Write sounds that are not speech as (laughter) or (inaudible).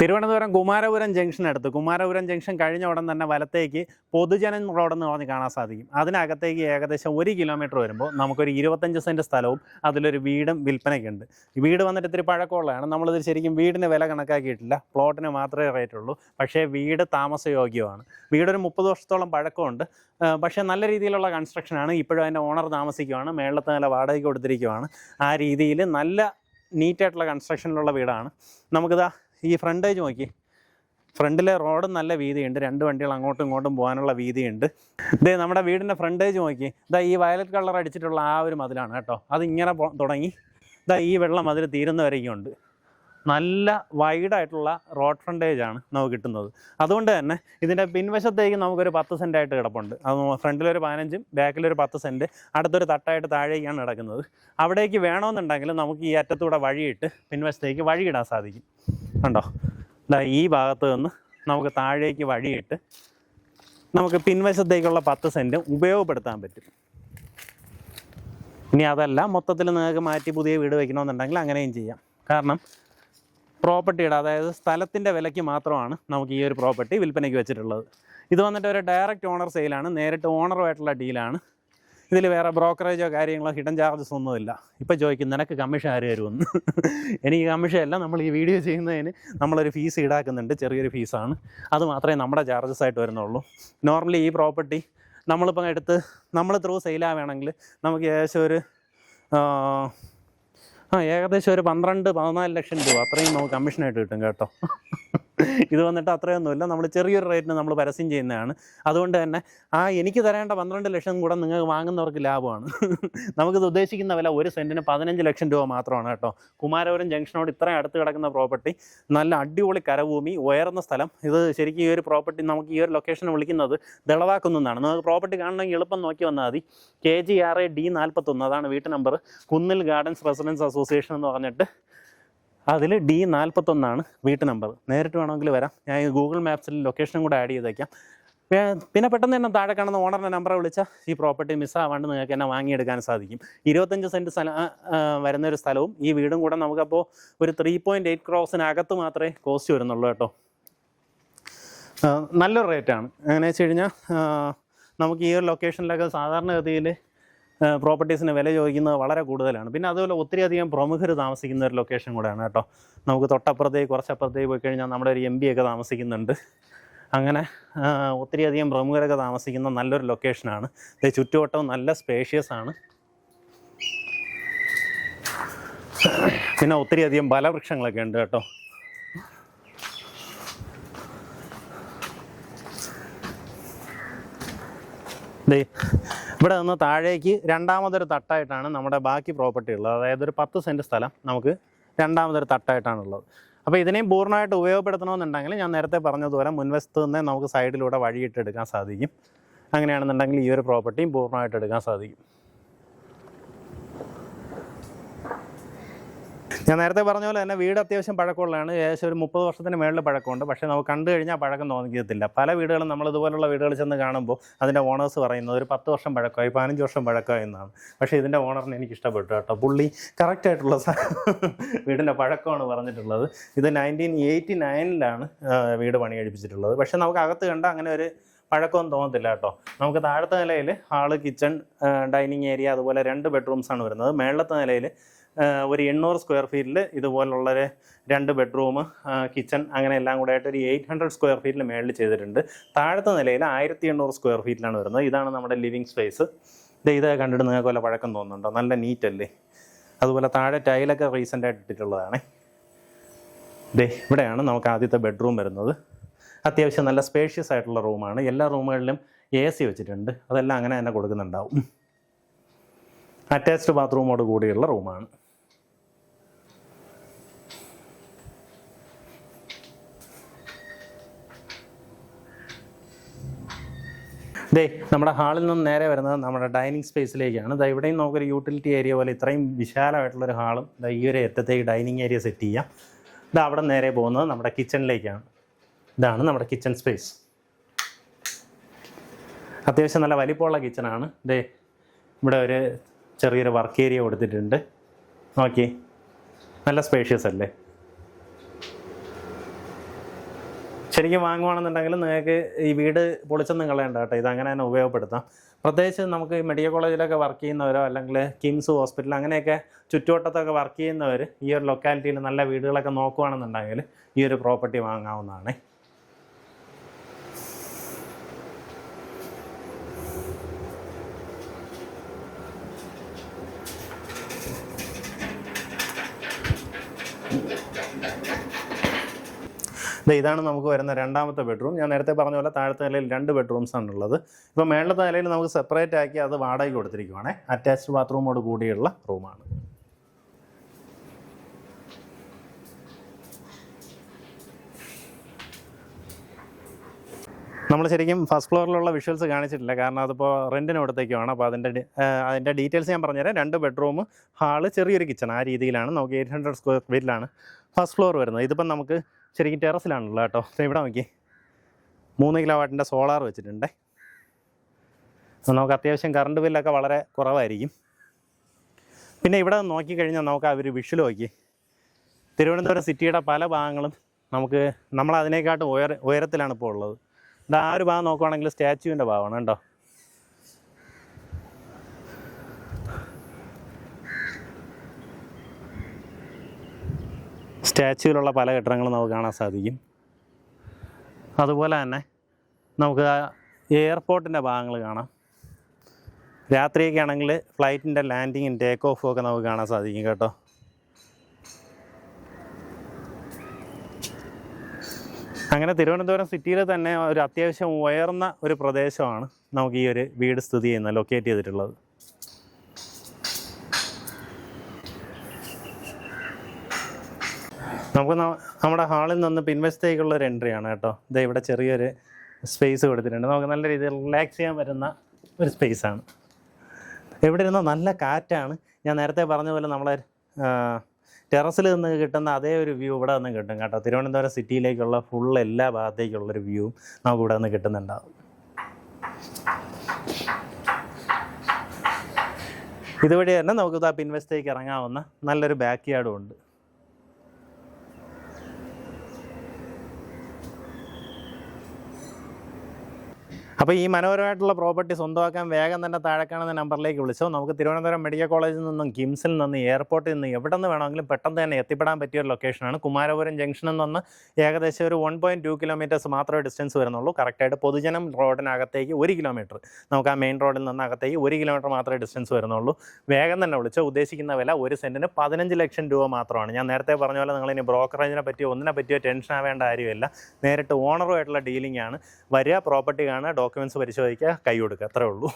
Thiruvananthapuram Kumarapuram junction അടുത്ത്. Kumarapuram junction കഴിഞ്ഞ ഉടൻ തന്നെ വലത്തേക്ക് പൊതുജനൻ റോഡെന്ന് പറഞ്ഞ് കാണാൻ സാധിക്കും. അതിനകത്തേക്ക് ഏകദേശം ഒരു കിലോമീറ്റർ വരുമ്പോൾ നമുക്കൊരു ഇരുപത്തഞ്ച് സെന്റ് സ്ഥലവും അതിലൊരു വീടും വിൽപ്പനയ്ക്കുണ്ട്. വീട് വന്നിട്ട് ഇത്തിരി പഴക്കമുള്ളതാണ്. നമ്മളിത് ശരിക്കും വീടിന് വില കണക്കാക്കിയിട്ടില്ല. പ്ലോട്ടിന് മാത്രമേ റേറ്റ് ഉള്ളൂ. പക്ഷേ വീട് താമസയോഗ്യമാണ്. വീടൊരു മുപ്പത് വർഷത്തോളം പഴക്കമുണ്ട്. പക്ഷേ നല്ല രീതിയിലുള്ള കൺസ്ട്രക്ഷനാണ് ഇപ്പോഴും അതിന്റെ ഓണർ താമസിക്കുവാണ്. മേളത്തെ നില വാടകയ്ക്ക് കൊടുത്തിരിക്കുവാണ്. ആ രീതിയിൽ നല്ല നീറ്റായിട്ടുള്ള കൺസ്ട്രക്ഷനിലുള്ള വീടാണ്. നമുക്കിതാ ഈ ഫ്രണ്ടേജ് നോക്കി. ഫ്രണ്ടിലെ റോഡ് നല്ല വീതിയുണ്ട്. രണ്ട് വണ്ടികൾ അങ്ങോട്ടും ഇങ്ങോട്ടും പോകാനുള്ള വീതിയുണ്ട്. ഇതേ നമ്മുടെ വീടിന്റെ ഫ്രണ്ടേജ് നോക്കി. ഇതാ ഈ വയലറ്റ് കളർ അടിച്ചിട്ടുള്ള ആ ഒരു മതിലാണ് കേട്ടോ. അതിങ്ങനെ തുടങ്ങി. ഇതാ ഈ വെള്ളം മതിൽ തീരുന്നവരേക്കുണ്ട് നല്ല വൈഡായിട്ടുള്ള റോഡ് ഫ്രണ്ടേജ് ആണ് നമുക്ക് കിട്ടുന്നത്. അതുകൊണ്ട് തന്നെ ഇതിന്റെ പിൻവശത്തേക്ക് നമുക്കൊരു പത്ത് സെന്റ് ആയിട്ട് കിടപ്പുണ്ട്. അത് ഫ്രണ്ടിലൊരു പതിനഞ്ചും ബാക്കിലൊരു പത്ത് സെന്റ് അടുത്തൊരു തട്ടായിട്ട് താഴേക്കാണ് കിടക്കുന്നത് അവിടേക്ക് വേണമെന്നുണ്ടെങ്കിൽ നമുക്ക് ഈ അറ്റത്തൂടെ വഴിയിട്ട് പിൻവശത്തേക്ക് വഴിയിടാൻ സാധിക്കും. കണ്ടോ? എന്താ ഈ ഭാഗത്ത് നിന്ന് നമുക്ക് താഴേക്ക് വഴിയിട്ട് നമുക്ക് പിൻവശത്തേക്കുള്ള പത്ത് സെന്റും ഉപയോഗപ്പെടുത്താൻ പറ്റും. ഇനി അതല്ല മൊത്തത്തിൽ നിങ്ങൾക്ക് മാറ്റി പുതിയ വീട് വയ്ക്കണമെന്നുണ്ടെങ്കിൽ അങ്ങനെയും ചെയ്യാം. കാരണം പ്രോപ്പർട്ടിയുടെ അതായത് സ്ഥലത്തിന്റെ വിലയ്ക്ക് മാത്രമാണ് നമുക്ക് ഈ ഒരു പ്രോപ്പർട്ടി വിൽപ്പനയ്ക്ക് വെച്ചിട്ടുള്ളത്. ഇത് വന്നിട്ട് ഒരു ഡയറക്റ്റ് ഓണർ സെയിലാണ് നേരിട്ട് ഓണറുമായിട്ടുള്ള ഡീലാണ് ഇതിൽ വേറെ ബ്രോക്കറേജോ കാര്യങ്ങളോ ഹിഡൻ ചാർജസ് ഒന്നുമില്ല ഇപ്പം ചോദിക്കും നിനക്ക് കമ്മീഷൻ ആര് തരുമെന്ന് എനിക്ക് കമ്മീഷൻ അല്ല. നമ്മൾ ഈ വീഡിയോ ചെയ്യുന്നതിന് നമ്മളൊരു ഫീസ് ഈടാക്കുന്നുണ്ട്. ചെറിയൊരു ഫീസാണ് അത് മാത്രമേ നമ്മുടെ ചാർജസ് ആയിട്ട് വരുന്നുള്ളൂ. നോർമലി ഈ പ്രോപ്പർട്ടി നമ്മളിപ്പം എടുത്ത് നമ്മൾ ത്രൂ സെയിലാവുകയാണെങ്കിൽ നമുക്ക് ഏകദേശം ഒരു ആ, ഏകദേശം ഒരു പന്ത്രണ്ട് പതിനാല് ലക്ഷം രൂപ. അത്രയും നമുക്ക് കമ്മീഷനായിട്ട് കിട്ടും കേട്ടോ. ഇത് വന്നിട്ട് അത്രയൊന്നുമില്ല. നമ്മൾ ചെറിയൊരു റേറ്റിന് നമ്മൾ പരസ്യം ചെയ്യുന്നതാണ്. അതുകൊണ്ട് തന്നെ ആ എനിക്ക് തരേണ്ട പന്ത്രണ്ട് ലക്ഷം കൂടെ നിങ്ങൾക്ക് വാങ്ങുന്നവർക്ക് ലാഭമാണ്. നമുക്കിത് ഉദ്ദേശിക്കുന്ന വില ഒരു സെന്റിന് പതിനഞ്ച് ലക്ഷം രൂപ മാത്രമാണ് കേട്ടോ. കുമാരപുരം ജംഗ്ഷനോട് ഇത്രയും അടുത്ത് കിടക്കുന്ന പ്രോപ്പർട്ടി നല്ല അടിപൊളി കരഭൂമി ഉയർന്ന സ്ഥലം. ഇത് ശരിക്കും ഈ ഒരു പ്രോപ്പർട്ടി നമുക്ക് ഈ ഒരു ലൊക്കേഷൻ വിളിക്കുന്നത് ദളവാക്കുന്നാണ് നമുക്ക് പ്രോപ്പർട്ടി കാണണമെങ്കിൽ എളുപ്പം നോക്കി വന്നാൽ മതി. K G R A D നാൽപ്പത്തൊന്ന് അതാണ് വീട്ടു നമ്പർ കുന്നിൽ ഗാർഡൻസ് റെസിഡൻസ് അസോസിയേഷൻ എന്ന് പറഞ്ഞിട്ട് അതിൽ ഡി നാൽപ്പത്തൊന്നാണ് വീട്ട് നമ്പർ. നേരിട്ട് വേണമെങ്കിൽ വരാം. ഞാൻ ഗൂഗിൾ മാപ്സിൽ ലൊക്കേഷനും കൂടെ ആഡ് ചെയ്തേക്കാം. പിന്നെ പെട്ടെന്ന് തന്നെ താഴെ കാണുന്ന ഓണറിന്റെ നമ്പറെ വിളിച്ചാൽ ഈ പ്രോപ്പർട്ടി മിസ്സാവാണ്ട് നിങ്ങൾക്ക് എന്നെ വാങ്ങിയെടുക്കാൻ സാധിക്കും. ഇരുപത്തഞ്ച് സെന്റ് സ്ഥലം വരുന്ന ഒരു സ്ഥലവും ഈ വീടും കൂടെ നമുക്കപ്പോൾ ഒരു ത്രീ പോയിന്റ് എയ്റ്റ് ക്രോസിനകത്ത് മാത്രമേ കോസ്റ്റ് വരുന്നുള്ളൂ കേട്ടോ. നല്ലൊരു റേറ്റാണ് അങ്ങനെ വെച്ച് കഴിഞ്ഞാൽ നമുക്ക് ഈ ഒരു ലൊക്കേഷനിലൊക്കെ സാധാരണഗതിയിൽ പ്രോപ്പർട്ടീസിന് വില ചോദിക്കുന്നത് വളരെ കൂടുതലാണ്. പിന്നെ അതുപോലെ ഒത്തിരി അധികം പ്രമുഖർ താമസിക്കുന്ന ഒരു ലൊക്കേഷൻ കൂടെയാണ് കേട്ടോ. നമുക്ക് തൊട്ടപ്പുറത്തേക്ക് കുറച്ചപ്പുറത്തേക്ക് പോയി കഴിഞ്ഞാൽ നമ്മുടെ ഒരു എം പി ഒക്കെ താമസിക്കുന്നുണ്ട്. അങ്ങനെ ഒത്തിരി അധികം പ്രമുഖരൊക്കെ താമസിക്കുന്ന നല്ലൊരു ലൊക്കേഷനാണ് ചുറ്റുവട്ടവും നല്ല സ്പേഷ്യസ് ആണ്. പിന്നെ ഒത്തിരി അധികം ഫലവൃക്ഷങ്ങളൊക്കെ ഉണ്ട് കേട്ടോ. ദേ ഇവിടെ നിന്ന് താഴേക്ക് രണ്ടാമതൊരു തട്ടായിട്ടാണ് നമ്മുടെ ബാക്കി പ്രോപ്പർട്ടി ഉള്ളത്. അതായത് ഒരു പത്ത് സെന്റ് സ്ഥലം നമുക്ക് രണ്ടാമതൊരു തട്ടായിട്ടാണുള്ളത് അപ്പോൾ ഇതിനെയും പൂർണമായിട്ട് ഉപയോഗപ്പെടുത്തണമെന്നുണ്ടെങ്കിൽ ഞാൻ നേരത്തെ പറഞ്ഞതുപോലെ മുൻവശത്ത് നിന്നേ നമുക്ക് സൈഡിലൂടെ വഴിയിട്ട് എടുക്കാൻ സാധിക്കും. അങ്ങനെയാണെന്നുണ്ടെങ്കിൽ ഈ ഒരു പ്രോപ്പർട്ടിയും പൂർണമായിട്ട് എടുക്കാൻ സാധിക്കും. ഞാൻ നേരത്തെ പറഞ്ഞ പോലെ തന്നെ വീട് അത്യാവശ്യം പഴക്കമുള്ളതാണ്. ഏകദേശം ഒരു മുപ്പത് വർഷത്തിന് മേളിൽ പഴക്കമുണ്ട്. പക്ഷേ നമുക്ക് കണ്ടു കഴിഞ്ഞാൽ പഴക്കം തോന്നിക്കത്തില്ല. പല വീടുകളും നമ്മൾ ഇതുപോലുള്ള വീടുകൾ ചെന്ന് കാണുമ്പോൾ അതിന്റെ ഓണേഴ്സ് പറയുന്നത് ഒരു പത്ത് വർഷം പഴക്കമായി പതിനഞ്ച് വർഷം പഴക്കമായി എന്നാണ്. പക്ഷേ ഇതിന്റെ ഓണറിന് എനിക്ക് ഇഷ്ടപ്പെട്ടു കേട്ടോ. പുള്ളി കറക്റ്റായിട്ടുള്ള (laughs) വീടിന്റെ പഴക്കമാണ് പറഞ്ഞിട്ടുള്ളത്. ഇത് നയന്റീൻ എയ്റ്റി നയനിലാണ് വീട് പണി കഴിപ്പിച്ചിട്ടുള്ളത് പക്ഷേ നമുക്ക് അകത്ത് കണ്ട അങ്ങനെ ഒരു പഴക്കമൊന്നും തോന്നത്തില്ല കേട്ടോ. നമുക്ക് താഴത്തെ നിലയിൽ ഹാൾ കിച്ചൺ ഡൈനിങ് ഏരിയ അതുപോലെ രണ്ട് ബെഡ്റൂംസാണ് വരുന്നത്. മേളത്തെ നിലയിൽ ഒരു എണ്ണൂറ് സ്ക്വയർ ഫീറ്റിൽ ഇതുപോലുള്ളൊരു രണ്ട് ബെഡ്റൂം കിച്ചൺ അങ്ങനെ എല്ലാം കൂടെ ആയിട്ട് ഒരു എയ്റ്റ് ഹൺഡ്രഡ് സ്ക്വയർ ഫീറ്റിൽ മേളിൽ ചെയ്തിട്ടുണ്ട്. താഴത്തെ നിലയിൽ ആയിരത്തി എണ്ണൂറ് സ്ക്വയർ ഫീറ്റിലാണ് വരുന്നത്. ഇതാണ് നമ്മുടെ ലിവിങ് സ്പേസ് ഇത് ഇത് കണ്ടിട്ട് നിങ്ങൾക്ക് വല്ല പഴക്കം തോന്നുന്നുണ്ടോ? നല്ല നീറ്റ് അല്ലേ? അതുപോലെ താഴെ ടൈലൊക്കെ റീസെന്റ് ആയിട്ട് ഇട്ടിട്ടുള്ളതാണ്. ദേ ഇവിടെയാണ് നമുക്ക് ആദ്യത്തെ ബെഡ്റൂം വരുന്നത്. അത്യാവശ്യം നല്ല സ്പേഷ്യസ് ആയിട്ടുള്ള റൂമാണ് എല്ലാ റൂമുകളിലും എ സി വെച്ചിട്ടുണ്ട്. അതെല്ലാം അങ്ങനെ തന്നെ കൊടുക്കുന്നുണ്ടാവും. അറ്റാച്ച്ഡ് ബാത്റൂമോട് കൂടിയുള്ള റൂമാണ് ദേ നമ്മുടെ ഹാളിൽ നിന്ന് നേരെ വരുന്നത് നമ്മുടെ ഡൈനിങ് സ്പേസിലേക്കാണ്. ദാ ഇവിടെയും നമുക്കൊരു യൂട്ടിലിറ്റി ഏരിയ പോലെ ഇത്രയും വിശാലമായിട്ടുള്ളൊരു ഹാളും ദാ ഈ ഒരു അറ്റത്തേക്ക് ഡൈനിങ് ഏരിയ സെറ്റ് ചെയ്യാം. ഇതാ അവിടെ നേരെ പോകുന്നത് നമ്മുടെ കിച്ചണിലേക്കാണ്. ഇതാണ് നമ്മുടെ കിച്ചൺ സ്പേസ്. അത്യാവശ്യം നല്ല വലിപ്പമുള്ള കിച്ചണാണ്. ദേ ഇവിടെ ഒരു ചെറിയൊരു വർക്ക് ഏരിയ കൊടുത്തിട്ടുണ്ട്. ഓക്കെ നല്ല സ്പേഷ്യസ് അല്ലേ? ശരിക്കും വാങ്ങുവാണെന്നുണ്ടെങ്കിൽ നിങ്ങൾക്ക് ഈ വീട് പൊളിച്ചൊന്നും കളയണ്ട കേട്ടോ. ഇത് അങ്ങനെ തന്നെ ഉപയോഗപ്പെടുത്താം. പ്രത്യേകിച്ച് നമുക്ക് മെഡിക്കൽ കോളേജിലൊക്കെ വർക്ക് ചെയ്യുന്നവരോ അല്ലെങ്കിൽ കിംസ് ഹോസ്പിറ്റൽ അങ്ങനെയൊക്കെ ചുറ്റുവട്ടത്തൊക്കെ വർക്ക് ചെയ്യുന്നവർ ഈ ഒരു ലൊക്കാലിറ്റിയിൽ നല്ല വീടുകളൊക്കെ നോക്കുകയാണെന്നുണ്ടെങ്കിൽ ഈ ഒരു പ്രോപ്പർട്ടി വാങ്ങാവുന്നതാണ്. ഇതാണ് നമുക്ക് വരുന്ന രണ്ടാമത്തെ ബെഡ്റൂം ഞാൻ നേരത്തെ പറഞ്ഞ പോലെ താഴത്തെ നിലയിൽ രണ്ട് ബെഡ്റൂംസ് ആണ് ഉള്ളത്. ഇപ്പോൾ മേളത്തെ നിലയിൽ നമുക്ക് സെപ്പറേറ്റ് ആക്കി അത് വാടകയ്ക്ക് കൊടുത്തിരിക്കുവാണേ. അറ്റാച്ച്ഡ് ബാത്റൂമോട് കൂടിയുള്ള റൂമാണ് നമ്മൾ ശരിക്കും ഫസ്റ്റ് ഫ്ലോറിലുള്ള വിഷ്വൽസ് കാണിച്ചിട്ടില്ല. കാരണം അതിപ്പോൾ റെന്റിന് കൊടുത്തേക്കുവാണ്. അപ്പോൾ അതിന്റെ അതിന്റെ ഡീറ്റെയിൽസ് ഞാൻ പറഞ്ഞുതരാം. രണ്ട് ബെഡ്റൂം ഹാൾ ചെറിയൊരു കിച്ചൺ ആ രീതിയിലാണ്. നമുക്ക് എയ്റ്റ് ഹൺഡ്രഡ് സ്ക്വയർ ഫീറ്റിലാണ് ഫസ്റ്റ് ഫ്ലോർ വരുന്നത്. ഇതിപ്പം നമുക്ക് ശരിക്കും ടെറസിലാണല്ലോ കേട്ടോ. ഇവിടെ നോക്കി മൂന്ന് കിലോ വാട്ടിന്റെ സോളാർ വെച്ചിട്ടുണ്ട്. നമുക്ക് അത്യാവശ്യം കറണ്ട് ബില്ലൊക്കെ വളരെ കുറവായിരിക്കും. പിന്നെ ഇവിടെ നോക്കിക്കഴിഞ്ഞാൽ നമുക്ക് അവർ വിഷ്വൽ നോക്കി തിരുവനന്തപുരം സിറ്റിയുടെ പല ഭാഗങ്ങളും നമുക്ക് നമ്മൾ അതിനേക്കാട്ടും ഉയര ഉയരത്തിലാണ് ഇപ്പോൾ ഉള്ളത്. ഇത് ആ ഒരു ഭാഗം നോക്കുവാണെങ്കിൽ സ്റ്റാച്യുവിന്റെ ഭാഗമാണ് കേട്ടോ. സ്റ്റാച്യുവിലുള്ള പല കെട്ടിടങ്ങളും നമുക്ക് കാണാൻ സാധിക്കും. അതുപോലെ തന്നെ നമുക്ക് എയർപോർട്ടിന്റെ ഭാഗങ്ങൾ കാണാം. രാത്രിയൊക്കെ ആണെങ്കിൽ ഫ്ലൈറ്റിന്റെ ലാൻഡിങ്ങും ടേക്ക് ഓഫും ഒക്കെ നമുക്ക് കാണാൻ സാധിക്കും കേട്ടോ. അങ്ങനെ തിരുവനന്തപുരം സിറ്റിയിൽ തന്നെ ഒരു അത്യാവശ്യം ഉയർന്ന ഒരു പ്രദേശമാണ് നമുക്ക് ഈ ഒരു വീട് സ്ഥിതി ചെയ്യുന്ന ലൊക്കേറ്റ് ചെയ്തിട്ടുള്ളത്. നമുക്ക് നമ്മുടെ ഹാളിൽ നിന്ന് പിൻവശത്തേക്കുള്ള ഒരു എൻട്രി ആണ് കേട്ടോ. ഇത് ഇവിടെ ചെറിയൊരു സ്പേസ് കൊടുത്തിട്ടുണ്ട്. നമുക്ക് നല്ല രീതിയിൽ റിലാക്സ് ചെയ്യാൻ പറ്റുന്ന ഒരു സ്പേസ് ആണ്. ഇവിടെ ഇരുന്ന നല്ല കാറ്റാണ്. ഞാൻ നേരത്തെ പറഞ്ഞ പോലെ നമ്മളെ ടെറസിൽ നിന്ന് കിട്ടുന്ന അതേ ഒരു വ്യൂ ഇവിടെ നിന്ന് കിട്ടും കേട്ടോ. തിരുവനന്തപുരം സിറ്റിയിലേക്കുള്ള ഫുൾ എല്ലാ ഭാഗത്തേക്കുള്ളൊരു വ്യൂ നമുക്ക് ഇവിടെ നിന്ന് കിട്ടുന്നുണ്ടാവും. ഇതുവഴി തന്നെ നമുക്ക് ആ പിൻവശത്തേക്ക് ഇറങ്ങാവുന്ന നല്ലൊരു ബാക്ക് യാർഡും ഉണ്ട്. അപ്പോൾ ഈ മനോഹരമായിട്ടുള്ള പ്രോപ്പർട്ടി സ്വന്തമാക്കാൻ വേഗം തന്നെ താഴെ കാണുന്ന നമ്പറിലേക്ക് വിളിച്ചോ. നമുക്ക് തിരുവനന്തപുരം മെഡിക്കൽ കോളേജിൽ നിന്നും കിംസിൽ നിന്ന് എയർപോർട്ടിൽ നിന്ന് എവിടെ നിന്ന് വേണമെങ്കിലും പെട്ടെന്ന് തന്നെ എത്തിപ്പെടാൻ പറ്റിയ ഒരു ലൊക്കേഷനാണ് കുമാരപുരം ജംഗ്ഷനിൽ നിന്ന് ഏകദേശം ഒരു വൺ പോയിന്റ് ടു കിലോമീറ്റേഴ്സ് മാത്രമേ ഡിസ്റ്റൻസ് വരുന്നുള്ളൂ. കറക്റ്റായിട്ട് പൊതുജനം റോഡിനകത്തേക്ക് ഒരു കിലോമീറ്റർ നമുക്ക് ആ മെയിൻ റോഡിൽ നിന്ന് അകത്തേക്ക് ഒരു കിലോമീറ്റർ മാത്രമേ ഡിസ്റ്റൻസ് വരുന്നുള്ളൂ. വേഗം തന്നെ വിളിച്ചോ. ഉദ്ദേശിക്കുന്ന വില ഒരു സെന്റിന് പതിനഞ്ച് ലക്ഷം രൂപ മാത്രമാണ്. ഞാൻ നേരത്തെ പറഞ്ഞ പോലെ നിങ്ങളിനി ബ്രോക്കറേജിനെ പറ്റിയോ ഒന്നിനെ പറ്റിയോ ടെൻഷൻ ആവേണ്ട കാര്യമില്ല. നേരിട്ട് ഓണറുമായിട്ടുള്ള ഡീലിംഗ് ആണ്. വരിക പ്രോപ്പർട്ടി കാണുക ഡോക്യുമെന്റ്സ് പരിശോധിക്കുക കൈ കൊടുക്കുക. അത്രേ ഉള്ളൂ.